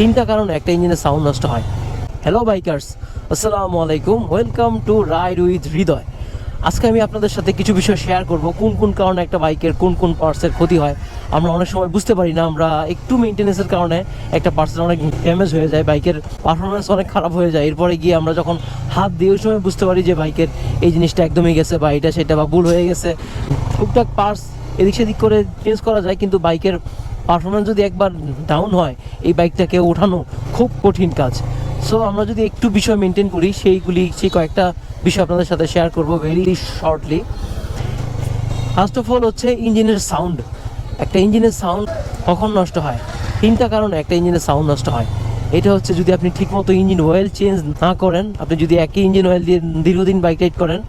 তিনটা কারণে একটা ইঞ্জিনের সাউন্ড নষ্ট হয়। হ্যালো বাইকার্স আসসালামু আলাইকুম। Welcome to ride with Hridoy আজকে আমি আপনাদের সাথে কিছু বিষয় শেয়ার করব। কোন কোন কারণে একটা বাইকের কোন কোন পার্টসের ক্ষতি হয়, আমরা অনেক সময় বুঝতে পারি না। আমরা একটু মেনটেন্যান্সের কারণে একটা পার্টসের অনেক ড্যামেজ হয়ে যায় বাইকের পারফরমেন্স অনেক খারাপ হয়ে যায়। এরপরে গিয়ে আমরা যখন হাত দিয়ে ওই সময় বুঝতে পারি যে বাইকের এই জিনিসটা একদমই গেছে বা এটা সেটা বা ভুল হয়ে গেছে, টুকটাক পার্টস এদিক সেদিক করে চেঞ্জ করা যায়, কিন্তু বাইকের পারফরমেন্স যদি একবার ডাউন হয়, এই বাইকটাকে ওঠানো খুব কঠিন কাজ। সো আমরা যদি একটু বিষয় মেনটেন করি, সেইগুলি, সেই কয়েকটা বিষয় আপনাদের সাথে শেয়ার করব very shortly first of all হচ্ছে ইঞ্জিনের সাউন্ড একটা ইঞ্জিনের সাউন্ড কখন নষ্ট হয়? তিনটা কারণে একটা ইঞ্জিনের সাউন্ড নষ্ট হয়। এটা হচ্ছে যদি আপনি ঠিকমতো ইঞ্জিন অয়েল চেঞ্জ না করেন, আপনি যদি একই ইঞ্জিন অয়েল দিয়ে দীর্ঘদিন বাইক রাইড করেন,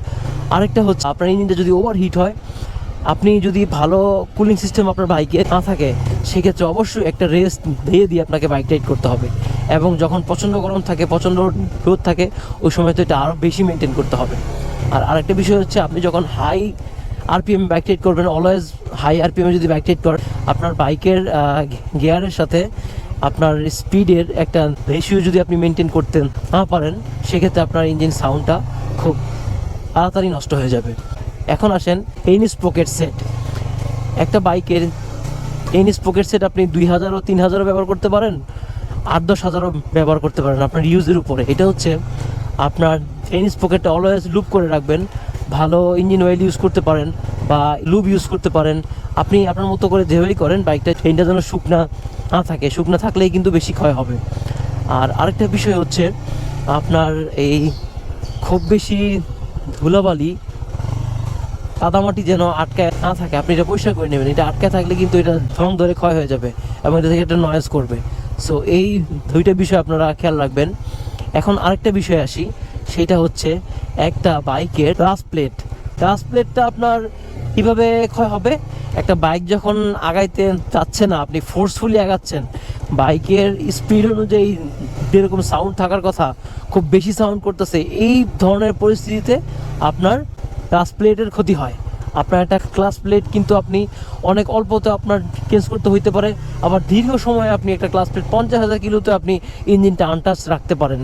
আরেকটা হচ্ছে আপনার ইঞ্জিনটা যদি ওভার হিট হয় আপনি যদি ভালো কুলিং সিস্টেম আপনার বাইকে না থাকে, সেক্ষেত্রে অবশ্যই একটা রেস্ট দিয়ে দিয়ে আপনাকে বাইক রাইড করতে হবে। এবং যখন প্রচণ্ড গরম থাকে, প্রচণ্ড রোদ থাকে, ওই সময় তো এটা আরও বেশি মেনটেন করতে হবে। আর আরেকটা বিষয় হচ্ছে, আপনি যখন হাই আরপিএম বাইক রাইড করবেন অলওয়েজ হাই আরপিএমে যদি বাইক রাইড করেন, আপনার বাইকের গিয়ারের সাথে আপনার স্পিডের একটা রেশিও যদি আপনি মেনটেন করতে না পারেন, সেক্ষেত্রে আপনার ইঞ্জিন সাউন্ডটা খুব তাড়াতাড়ি নষ্ট হয়ে যাবে। এখন আসেন টেনিস পকেট সেট একটা বাইকের টেনিস পকেট সেট আপনি দুই হাজারও তিন হাজারও ব্যবহার করতে পারেন, আট দশ হাজারও ব্যবহার করতে পারেন আপনার ইউজের উপরে। এটা হচ্ছে আপনার টেনিস পকেটটা অলওয়েজ লুপ করে রাখবেন, ভালো ইঞ্জিন অয়েল ইউজ করতে পারেন বা লুব ইউজ করতে পারেন। আপনি আপনার মতো করে যেভাবেই করেন, বাইকটা ট্রেনটা যেন শুকনা না থাকে। শুকনা থাকলেই কিন্তু বেশি ক্ষয় হবে। আর আরেকটা বিষয় হচ্ছে আপনার এই খুব বেশি ধুলাবালি কাদামাটি যেন আটকায় না থাকে, আপনি এটা পরিষ্কার করে নেবেন। এটা আটকায় থাকলে কিন্তু এটা ধং ধরে ক্ষয় হয়ে যাবে এবং এটা থেকে একটা নয়েজ করবে। সো এই দুইটা বিষয় আপনারা খেয়াল রাখবেন। এখন আরেকটা বিষয় আসি, সেটা হচ্ছে একটা বাইকের ক্লাস প্লেট ক্লাস প্লেটটা আপনার কীভাবে ক্ষয় হবে? একটা বাইক যখন আগাইতে চাচ্ছে না, আপনি ফোর্সফুলি আগাচ্ছেন, বাইকের স্পিড অনুযায়ী যেরকম সাউন্ড থাকার কথা, খুব বেশি সাউন্ড করতেছে, এই ধরনের পরিস্থিতিতে আপনার ক্লাস প্লেটের ক্ষতি হয়। আপনার একটা ক্লাস প্লেট কিন্তু আপনি অনেক অল্পতে আপনার চেঞ্জ করতে হইতে পারে। আবার দীর্ঘ সময় আপনি একটা ক্লাস প্লেট পঞ্চাশ হাজার কিলোতে আপনি ইঞ্জিনটা আনটাচ রাখতে পারেন।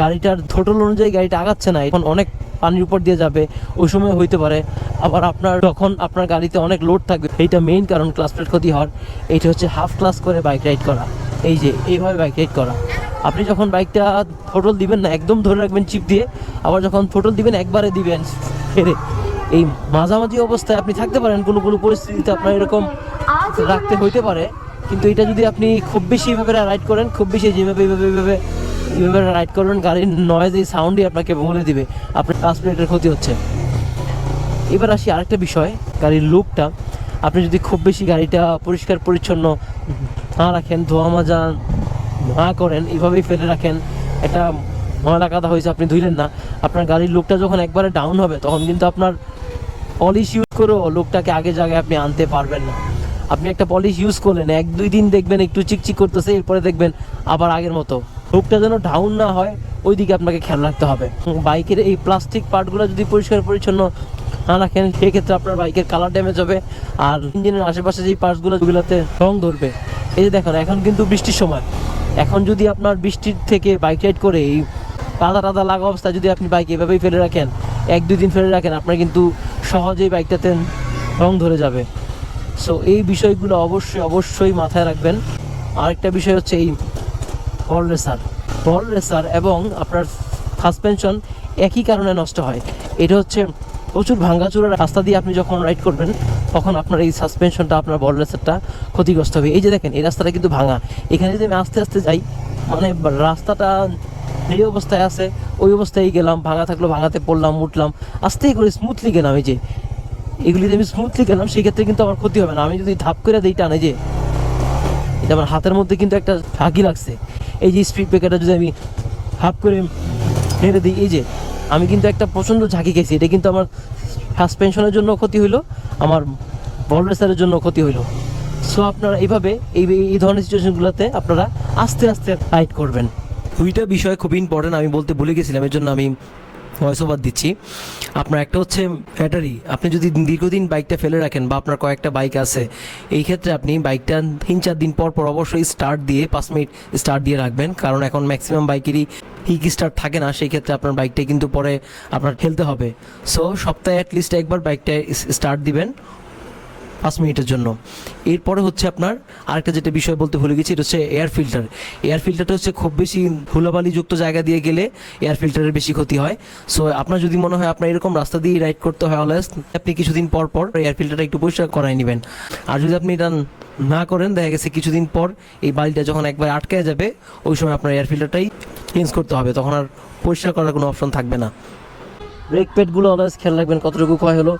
গাড়িটার থোটল অনুযায়ী গাড়িটা আগাচ্ছে না, এখন অনেক পানির উপর দিয়ে যাবে, ওই সময় হইতে পারে। আবার আপনার যখন আপনার গাড়িতে অনেক লোড থাকবে, এইটা মেইন কারণ ক্লাস প্লেট ক্ষতি হওয়ার। এইটা হচ্ছে হাফ ক্লাস করে বাইক রাইড করা। এই যে, এইভাবে বাইক রাইড করা। আপনি যখন বাইকটা থোটল দিবেন না, একদম ধরে রাখবেন চিপ দিয়ে, আবার যখন থোটল দিবেন, একবারে দিবেন ফেরে এই মাঝামাঝি অবস্থায় আপনি থাকতে পারেন, কোনো কোনো পরিস্থিতিতে আপনার এরকম রাখতে হইতে পারে। কিন্তু এটা যদি আপনি খুব বেশি এভাবে রাইড করেন, খুব বেশি যেভাবে, এইভাবে এইভাবে এইভাবে রাইড করবেন গাড়ির নয়েজ এই সাউন্ডই আপনাকে বলে দিবে। আপনার ক্লাস প্লেটের ক্ষতি হচ্ছে। এবার আসি আরেকটা বিষয়, গাড়ির লুকটা আপনি যদি খুব বেশি গাড়িটা পরিষ্কার পরিচ্ছন্ন না রাখেন ধোয়া মাজা না করেন এইভাবেই ফেলে রাখেন। একটা ময়লা কাদা হয়েছে, আপনি ধুইলেন না। আপনার গাড়ির লোকটা যখন একবারে ডাউন হবে, তখন কিন্তু আপনার পলিশ ইউজ করেও লোকটাকে আগে জায়গায় আপনি আনতে পারবেন না। আপনি একটা পলিশ ইউজ করলেন, এক দুই দিন দেখবেন একটু চিকচিক করতেছে, এরপরে দেখবেন আবার আগের মতো। লোকটা যেন ডাউন না হয় ওই দিকে আপনাকে খেয়াল রাখতে হবে। বাইকের এই প্লাস্টিক পার্টগুলো যদি পরিষ্কার পরিচ্ছন্ন না রাখেন, সেক্ষেত্রে আপনার বাইকের কালার ড্যামেজ হবে, আর ইঞ্জিনের আশেপাশে যেই পার্টসগুলো যেগুলোতে রং ধরবে। এই যে দেখেন, এখন কিন্তু বৃষ্টির সময়। এখন যদি আপনার বৃষ্টির থেকে বাইক রাইড করে এই কাদা টাদা লাগা অবস্থায় যদি আপনি বাইক এভাবেই ফেলে রাখেন, এক দুই দিন ফেলে রাখেন, আপনার কিন্তু সহজেই বাইকটাতে রং ধরে যাবে। সো এই বিষয়গুলো অবশ্যই অবশ্যই মাথায় রাখবেন। আরেকটা বিষয় হচ্ছে এই বল রেসার বল রেসার এবং আপনার সাসপেনশন একই কারণে নষ্ট হয়। এটা হচ্ছে প্রচুর ভাঙ্গাচুরা রাস্তা দিয়ে আপনি যখন রাইড করবেন তখন আপনার এই সাসপেনশনটা আপনার বল রেসারটা ক্ষতিগ্রস্ত হবে? এই যে দেখেন, এই রাস্তাটা কিন্তু ভাঙা। এখানে যদি আমি আস্তে আস্তে যাই মানে রাস্তাটা এই অবস্থায় আছে, ওই অবস্থায় গেলাম, ভাঙা থাকল, ভাঙাতে পড়লাম, উঠলাম, আস্তেই করে স্মুথলি গেলাম এই যে। এগুলিতে আমি স্মুথলি গেলাম সেক্ষেত্রে কিন্তু আমার ক্ষতি হবে না। আমি যদি ধাপ করে দিই টানে যে, এটা আমার হাতের মধ্যে কিন্তু একটা ঝাঁকি লাগছে। এই যে স্পিড ব্রেকারটা যদি আমি হাফ করে মেরে দিই, এই যে, আমি কিন্তু একটা প্রচণ্ড ঝাঁকি খেয়েছি। এটা কিন্তু আমার সাসপেনশনের জন্য ক্ষতি হইল, আমার বল রেসারের জন্য ক্ষতি হইল। সো আপনারা এইভাবে এই এই ধরনের সিচুয়েশনগুলোতে আপনারা আস্তে আস্তে রাইড করবেন। দুইটা বিষয় খুব ইম্পর্টেন্ট আমি বলতে ভুলে গেছিলাম এর জন্য আমি ভয়েস ওভার দিচ্ছি। আপনার একটা হচ্ছে ব্যাটারি আপনি যদি দীর্ঘদিন বাইকটা ফেলে রাখেন বা আপনার কয়েকটা বাইক আছে, এই ক্ষেত্রে আপনি বাইকটা তিন চার দিন পর পর অবশ্যই স্টার্ট দিয়ে পাঁচ মিনিট স্টার্ট দিয়ে রাখবেন। কারণ এখন ম্যাক্সিমাম বাইকেরই হিক স্টার্ট থাকে না, সেই ক্ষেত্রে আপনার বাইকটা কিন্তু পরে আপনার খেলতে হবে। সো সপ্তাহে অ্যাটলিস্ট একবার বাইকটা স্টার্ট দিবেন। পাঁচ মিনিটের জন্য। এরপরে হচ্ছে আপনার আরেকটা যেটা বিষয় বলতে ভুলে গেছি, এটা হচ্ছে এয়ার ফিল্টার এয়ার ফিল্টারটা হচ্ছে খুব বেশি ধুলাবালিযুক্ত জায়গা দিয়ে গেলে এয়ার ফিল্টারের বেশি ক্ষতি হয়। সো আপনার যদি মনে হয় আপনার এরকম রাস্তা দিয়ে রাইড করতে হয় অলওয়েজ আপনি কিছুদিন পর পর এয়ার ফিল্টারটা একটু পরিষ্কার করাই নেবেন। আর যদি আপনি এটা না করেন, দেখা গেছে কিছুদিন পর এই বালিটা যখন একবার আটকে যাবে, ওই সময় আপনার এয়ার ফিল্টারটাই চেঞ্জ করতে হবে। তখন আর পরিষ্কার করার কোনো অপশন থাকবে না। ব্রেক প্যাডগুলো অলওয়েজ খেয়াল রাখবেন কতটুকু ক্ষয় হলো।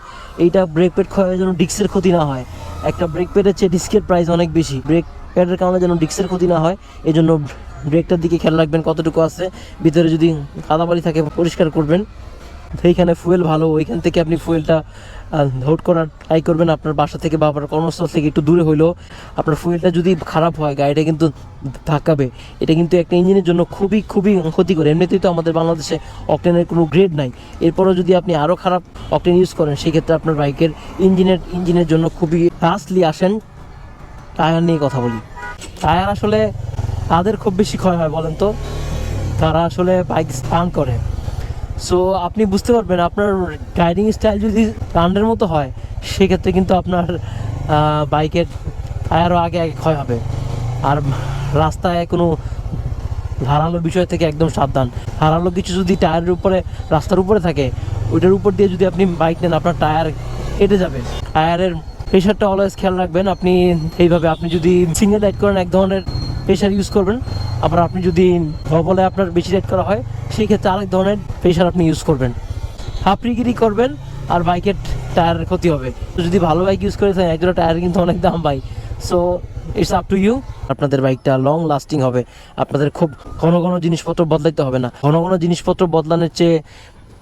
এইটা ব্রেক প্যাড ক্ষয় যেন ডিস্কের ক্ষতি না হয়। একটা ব্রেক প্যাডের চেয়ে ডিস্কের প্রাইস অনেক বেশি। ব্রেক প্যাডের কারণে যেন ডিস্কের ক্ষতি না হয় এই জন্য ব্রেকটার দিকে খেয়াল রাখবেন কতটুকু আছে। ভিতরে যদি কাদাবালি থাকে, পরিষ্কার করবেন। সেইখানে ফুয়েল ভালো, ওইখান থেকে আপনি ফুয়েলটা লোড করার ট্রাই করবেন আপনার বাসা থেকে বা আপনার কর্মস্থল থেকে একটু দূরে হইলেও। আপনার ফুয়েলটা যদি খারাপ হয়, গাড়িটা কিন্তু ধাক্কাবে। এটা কিন্তু একটা ইঞ্জিনের জন্য খুবই খুবই ক্ষতিকর। এমনিতেই তো আমাদের বাংলাদেশে অকটেনের কোনো গ্রেড নাই। এরপরও যদি আপনি আরও খারাপ অকটেন ইউজ করেন, সেক্ষেত্রে আপনার বাইকের ইঞ্জিনের ইঞ্জিনের জন্য খুবই লাস্টলি আসেন টায়ার নিয়ে কথা বলি। টায়ার আসলে তাদের খুব বেশি ক্ষয় হয়, বলেন তো। তারা আসলে বাইক স্টান করে। সো আপনি বুঝতে পারবেন, আপনার রাইডিং স্টাইল যদি রান্ডের মতো হয়, সেক্ষেত্রে কিন্তু আপনার বাইকের টায়ারও আগে আগে ক্ষয় হবে। আর রাস্তায় কোনো ধারালো বিষয় থেকে একদম সাবধান। ধারালো কিছু যদি টায়ারের উপরে, রাস্তার উপরে থাকে, ওইটার উপর দিয়ে যদি আপনি বাইক নেন, আপনার টায়ার কেটে যাবে। টায়ারের প্রেশারটা অলওয়েজ খেয়াল রাখবেন, আপনি এইভাবে, আপনি যদি সিঙ্গেল রাইড করেন, এক ধরনের প্রেশার ইউজ করবেন আবার আপনি যদি ভবলে আপনার বেশি রেট করা হয় সেই ক্ষেত্রে আরেক ধরনের প্রেশার আপনি ইউজ করবেন। হাফরিগিরি করবেন? আর বাইকের টায়ারের ক্ষতি হবে। যদি ভালো বাইক ইউজ করে থাকেন একজোড়া টায়ার কিন্তু অনেক দাম bike so it's up to you আপনাদের বাইকটা লং লাস্টিং হবে। আপনাদের খুব ঘন ঘন জিনিসপত্র বদলাইতে হবে না। ঘন ঘন জিনিসপত্র বদলানোর চেয়ে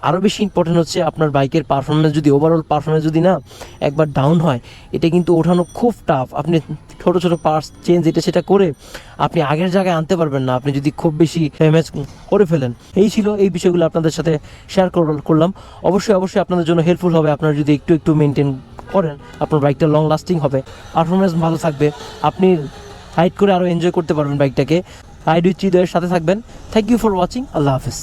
আরও বেশি ইম্পর্টেন্ট হচ্ছে আপনার বাইকের পারফরমেন্স যদি ওভারঅল পারফরমেন্স যদি না একবার ডাউন হয়, এটা কিন্তু ওঠানো খুব টাফ আপনি ছোটো ছোটো পার্টস চেঞ্জ এটা সেটা করে আপনি আগের জায়গায় আনতে পারবেন না। আপনি যদি খুব বেশি ড্যামেজ করে ফেলেন, এই ছিল এই বিষয়গুলো আপনাদের সাথে শেয়ার করলাম। অবশ্যই অবশ্যই আপনাদের জন্য হেল্পফুল হবে। আপনারা যদি একটু একটু মেনটেন করেন, আপনার বাইকটা লং লাস্টিং হবে। পারফরমেন্স ভালো থাকবে। আপনি রাইড করে আরও এনজয় করতে পারবেন বাইকটাকে রাইড উইথ হৃদয়ের সাথে থাকবেন। Thank you for watching Allah Hafiz.